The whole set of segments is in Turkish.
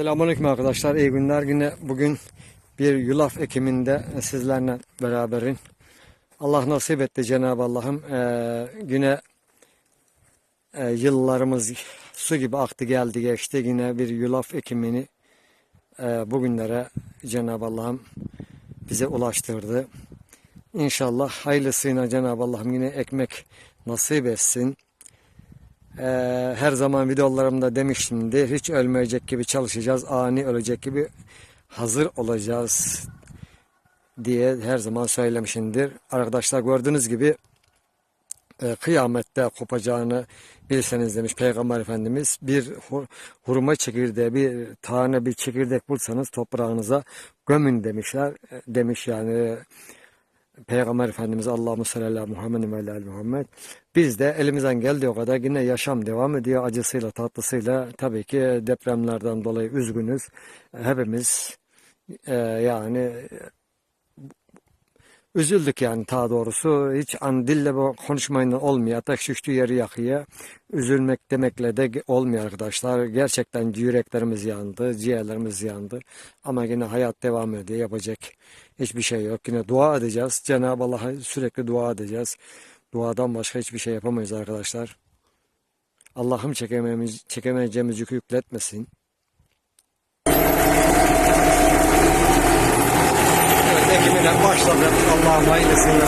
Selamünaleyküm arkadaşlar. iyi günler. Yine bugün bir yulaf ekiminde sizlerle beraberim. Allah nasip etti Cenab-ı Allah'ım. Ee, yine e, yıllarımız su gibi aktı geldi geçti. Yine bir yulaf ekimini e, bugünlere Cenab-ı Allah'ım bize ulaştırdı. İnşallah hayırlısıyla Cenab-ı Allah'ım yine ekmek nasip etsin. Ee, her zaman videolarımda demiştimdir. Hiç ölmeyecek gibi çalışacağız. Ani ölecek gibi hazır olacağız diye her zaman söylemişimdir. Arkadaşlar gördüğünüz gibi e, kıyamette kopacağını bilseniz demiş Peygamber Efendimiz. Bir hur- hurma çekirdeği, bir tane bir çekirdek bulsanız toprağınıza gömün demişler. E, Demiş yani Peygamber Efendimiz Allah'ımı salli ala Muhammed ve ala ali Muhammed. Biz de elimizden geldiği kadar yine yaşam devam ediyor acısıyla tatlısıyla. Tabii ki depremlerden dolayı üzgünüz. Hepimiz e, yani üzüldük yani ta doğrusu. Hiç an dille bu konuşmayla olmuyor. Ateş düştüğü yeri yakıyor. Üzülmek demekle de olmuyor arkadaşlar. Gerçekten yüreklerimiz yandı, ciğerlerimiz yandı. Ama yine hayat devam ediyor. Yapacak hiçbir şey yok. Yine dua edeceğiz. Cenab-ı Allah'a sürekli dua edeceğiz. Duadan başka hiçbir şey yapamayız arkadaşlar. Allah'ım çekemeyeceğimiz yükü yükletmesin. Ekimine başladı. Allah'ım hayırlısıyla.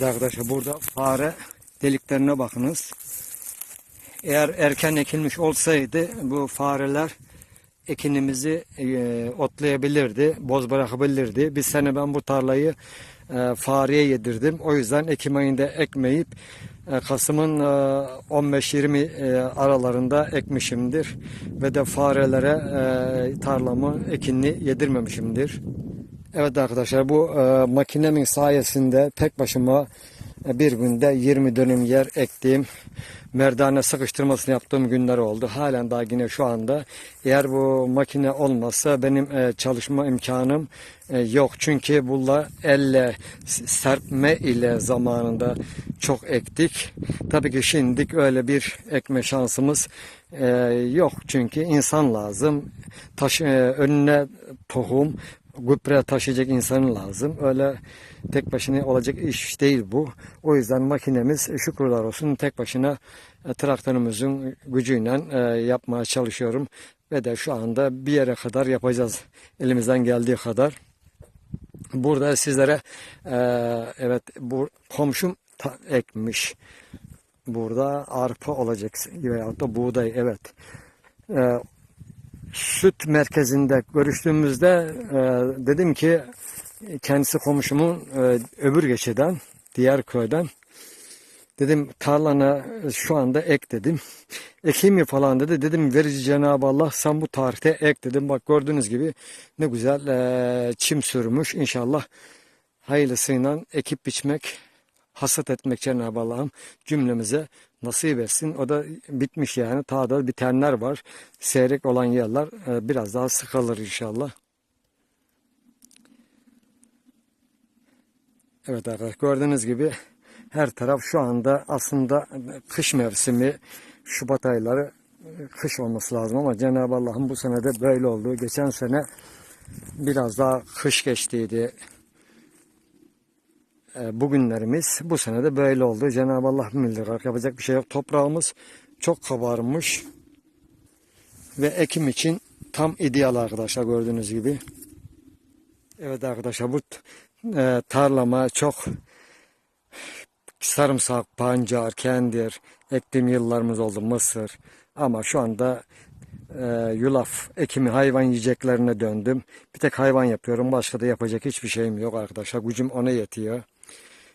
Evet arkadaşlar burada fare deliklerine bakınız. Eğer erken ekilmiş olsaydı bu fareler ekinimizi e, otlayabilirdi, boz bırakabilirdi. Bir sene ben bu tarlayı e, fareye yedirdim. O yüzden Ekim ayında ekmeyip e, Kasım'ın e, 15-20 e, aralarında ekmişimdir. Ve de farelere e, tarlamı ekinini yedirmemişimdir. Evet arkadaşlar bu e, makinemin sayesinde tek başıma bir günde 20 dönüm yer ektiğim merdane sıkıştırmasını yaptığım günler oldu. Halen daha yine şu anda eğer bu makine olmazsa benim e, çalışma imkanım e, yok. Çünkü bunlar elle serpme ile zamanında çok ektik. Tabii ki şimdilik öyle bir ekme şansımız e, yok. Çünkü insan lazım. Taş, önüne tohum, gübre taşıyacak insanın lazım. Öyle tek başına olacak iş değil bu. O yüzden makinemiz şükürler olsun tek başına e, traktörümüzün gücüyle e, yapmaya çalışıyorum. Ve de şu anda bir yere kadar yapacağız elimizden geldiği kadar. Burada sizlere e, evet bu komşum ekmiş. Burada arpa olacak veyahut da buğday evet. E, süt merkezinde görüştüğümüzde e, dedim ki kendisi komşumun e, öbür geçeden diğer köyden dedim tarlana şu anda ek dedim. Ekeyim mi falan dedi. Dedim verici Cenab-ı Allah sen bu tarihte ek dedim. Bak gördüğünüz gibi ne güzel e, çim sürmüş. İnşallah hayırlısıyla ekip biçmek, hasat etmek Cenab-ı Allah'ım cümlemize nasip etsin. O da bitmiş yani. Ta da bitenler var. Seyrek olan yerler e, biraz daha sıkılır inşallah. Evet arkadaşlar gördüğünüz gibi her taraf şu anda aslında kış mevsimi Şubat ayları e, kış olması lazım ama Cenab-ı Allah'ın bu sene de böyle oldu. Geçen sene biraz daha kış geçtiydi. E, bugünlerimiz bu sene de böyle oldu. Cenab-ı Allah bilir. Yapacak bir şey yok. Toprağımız çok kabarmış. Ve ekim için tam ideal arkadaşlar gördüğünüz gibi. Evet arkadaşlar bu e, tarlama çok sarımsak, pancar, kendir ektiğim yıllarımız oldu mısır. Ama şu anda e, yulaf ekimi hayvan yiyeceklerine döndüm. Bir tek hayvan yapıyorum. Başka da yapacak hiçbir şeyim yok arkadaşlar. Gücüm ona yetiyor.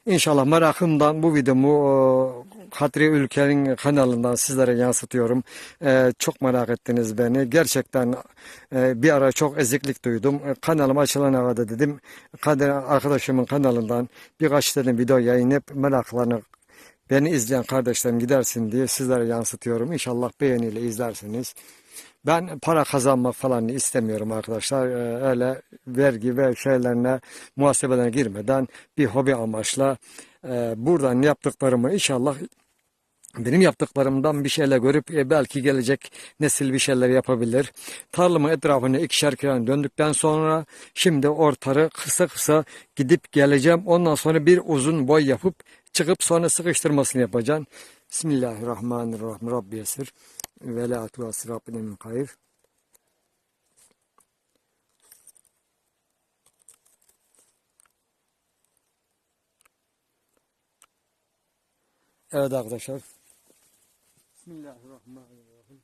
İnşallah merakımdan bu videomu o, Kadri Ülker'in kanalından sizlere yansıtıyorum. Ee, çok merak ettiniz beni. Gerçekten e, bir ara çok eziklik duydum. E, kanalım açılana kadar dedim. Arkadaşımın kanalından birkaç dedim video yayınlayıp meraklarını beni izleyen kardeşlerim gidersin diye sizlere yansıtıyorum. İnşallah beğeniyle izlersiniz. Ben para kazanmak falan istemiyorum arkadaşlar. Ee, öyle vergi ve şeylerine muhasebelerine girmeden bir hobi amaçla e, buradan yaptıklarımı inşallah benim yaptıklarımdan bir şeyler görüp e, belki gelecek nesil bir şeyler yapabilir. Tarlamın etrafını ikişer kere döndükten sonra şimdi ortarı kısa kısa gidip geleceğim. Ondan sonra bir uzun boy yapıp çıkıp sonra sıkıştırmasını yapacağım. Bismillahirrahmanirrahim. Rabbi yesir. Ve la tuasir Rabbine min hayır. Evet arkadaşlar. Bismillahirrahmanirrahim.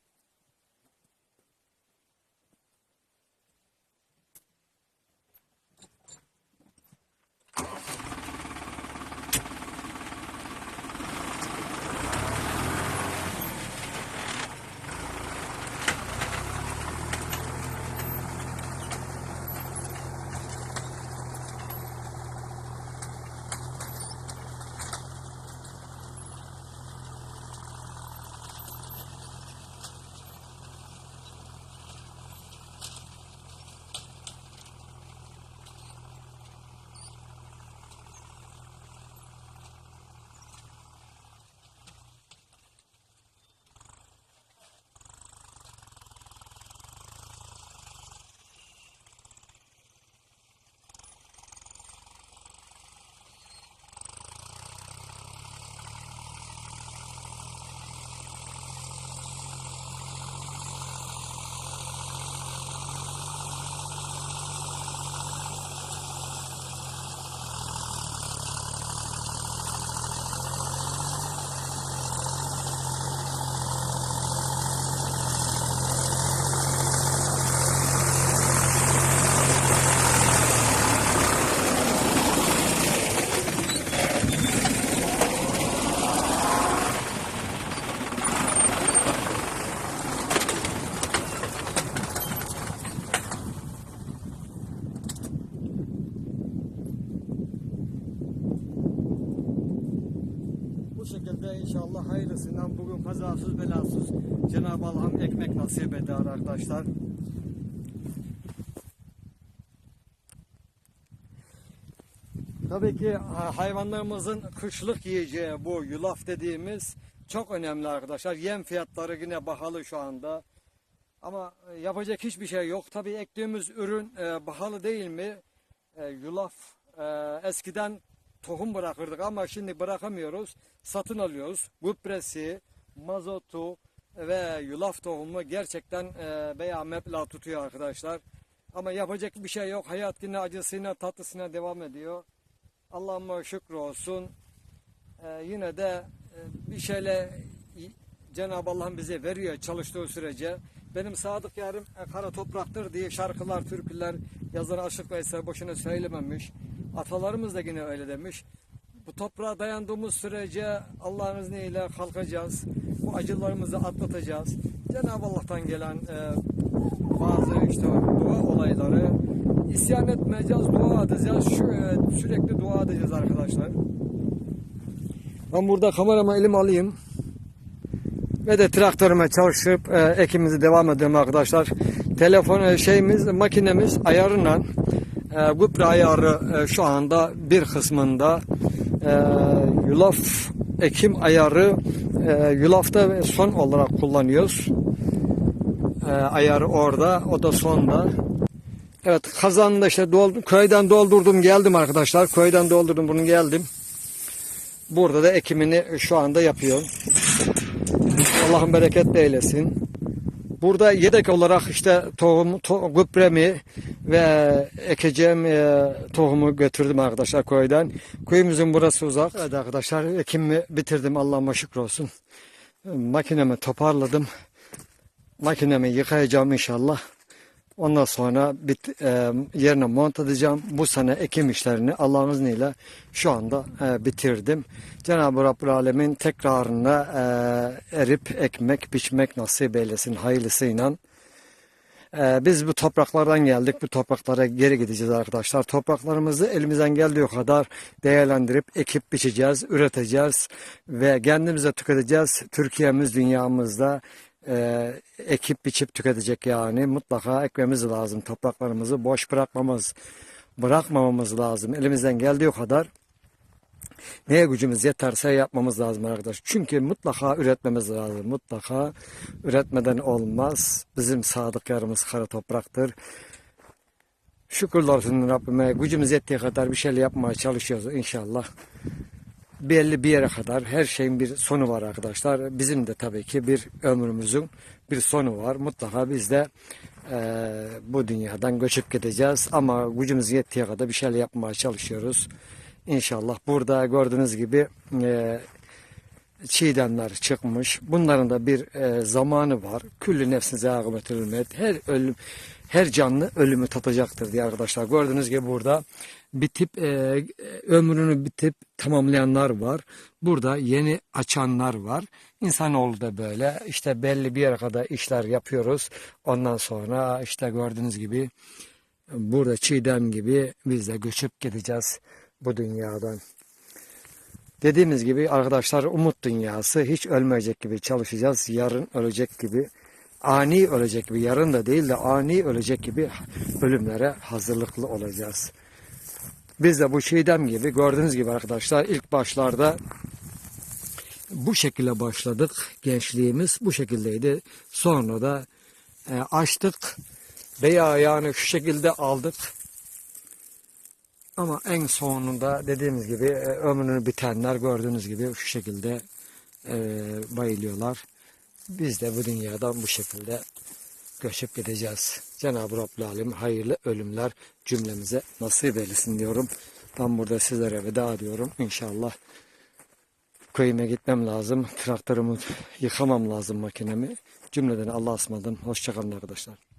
Bu şekilde inşallah hayırlısından bugün kazasız belasız Cenab-ı Allah'ım ekmek nasip eder arkadaşlar. Tabii ki ha- hayvanlarımızın kışlık yiyeceği bu yulaf dediğimiz çok önemli arkadaşlar. Yem fiyatları yine pahalı şu anda. Ama e, yapacak hiçbir şey yok. Tabii ektiğimiz ürün e, pahalı değil mi? E, yulaf e, eskiden tohum bırakırdık ama şimdi bırakamıyoruz. Satın alıyoruz. Gübresi, mazotu ve yulaf tohumu gerçekten e, veya meblağ tutuyor arkadaşlar. Ama yapacak bir şey yok. Hayat yine acısıyla tatlısına devam ediyor. Allah'ıma şükür olsun. E, yine de e, bir şeyle Cenab-ı Allah'ın bize veriyor çalıştığı sürece. Benim sadık yarım e, kara topraktır diye şarkılar, türküler yazar Aşık Veysel boşuna söylememiş. Atalarımız da yine öyle demiş. Bu toprağa dayandığımız sürece Allah'ın izniyle kalkacağız. Bu acılarımızı atlatacağız. Cenab-ı Allah'tan gelen e, bazı işte dua olayları isyan etmeyeceğiz, dua edeceğiz. Şu, e, sürekli dua edeceğiz arkadaşlar. Ben burada kamerama elim alayım. Ve de traktörüme çalışıp e, ekimizi devam ediyorum arkadaşlar. Telefon e, şeyimiz, makinemiz ayarıyla e, gübre ayarı e, şu anda bir kısmında e, yulaf ekim ayarı e, yulafta son olarak kullanıyoruz. E, ayarı orada, o da sonda. Evet kazanını da işte doldu, köyden doldurdum geldim arkadaşlar. Köyden doldurdum bunu geldim. Burada da ekimini şu anda yapıyor. Allah'ın bereketli eylesin. Burada yedek olarak işte tohum, to, gübremi ve ekeceğim e, tohumu götürdüm arkadaşlar köyden. Köyümüzün burası uzak. Evet arkadaşlar ekimi bitirdim Allah'ıma şükür olsun. Makinemi toparladım. Makinemi yıkayacağım inşallah. Ondan sonra bit, e, yerine mont edeceğim. Bu sene ekim işlerini Allah'ın izniyle şu anda e, bitirdim. Cenab-ı Rabbül Alemin tekrarına e, erip ekmek biçmek nasip eylesin hayırlısıyla. E, biz bu topraklardan geldik. Bu topraklara geri gideceğiz arkadaşlar. Topraklarımızı elimizden geldiği kadar değerlendirip ekip biçeceğiz, üreteceğiz ve kendimize tüketeceğiz. Türkiye'miz dünyamızda e, ekip biçip tüketecek yani mutlaka ekmemiz lazım topraklarımızı boş bırakmamız bırakmamamız lazım elimizden geldiği kadar neye gücümüz yeterse yapmamız lazım arkadaş. Çünkü mutlaka üretmemiz lazım. Mutlaka üretmeden olmaz. Bizim sadık yarımız kara topraktır. Şükürler olsun Rabbime. Gücümüz yettiği kadar bir şeyler yapmaya çalışıyoruz inşallah. Belli bir yere kadar her şeyin bir sonu var arkadaşlar. Bizim de tabii ki bir ömrümüzün bir sonu var. Mutlaka biz de e, bu dünyadan göçüp gideceğiz. Ama gücümüz yettiği kadar bir şeyler yapmaya çalışıyoruz. İnşallah burada gördüğünüz gibi e, çiğdemler çıkmış. Bunların da bir e, zamanı var. Küllü nefsin zâgımetül ümmet. Her ölüm her canlı ölümü tatacaktır diye arkadaşlar. Gördüğünüz gibi burada bitip e, ömrünü bitip tamamlayanlar var. Burada yeni açanlar var. İnsanoğlu da böyle. İşte belli bir yere kadar işler yapıyoruz. Ondan sonra işte gördüğünüz gibi burada çiğdem gibi biz de göçüp gideceğiz bu dünyadan. Dediğimiz gibi arkadaşlar umut dünyası hiç ölmeyecek gibi çalışacağız. Yarın ölecek gibi ani ölecek gibi yarın da değil de ani ölecek gibi ölümlere hazırlıklı olacağız. Biz de bu Çiğdem gibi gördüğünüz gibi arkadaşlar ilk başlarda bu şekilde başladık. Gençliğimiz bu şekildeydi. Sonra da e, açtık veya yani şu şekilde aldık. Ama en sonunda dediğimiz gibi e, ömrünü bitenler gördüğünüz gibi şu şekilde e, bayılıyorlar. Biz de bu dünyadan bu şekilde göçüp gideceğiz. Cenab-ı Rabbül Alem hayırlı ölümler cümlemize nasip eylesin diyorum. Ben burada sizlere veda diyorum. İnşallah köyüme gitmem lazım. Traktörümü yıkamam lazım makinemi. Cümleden Allah'a ısmarladım. Hoşçakalın arkadaşlar.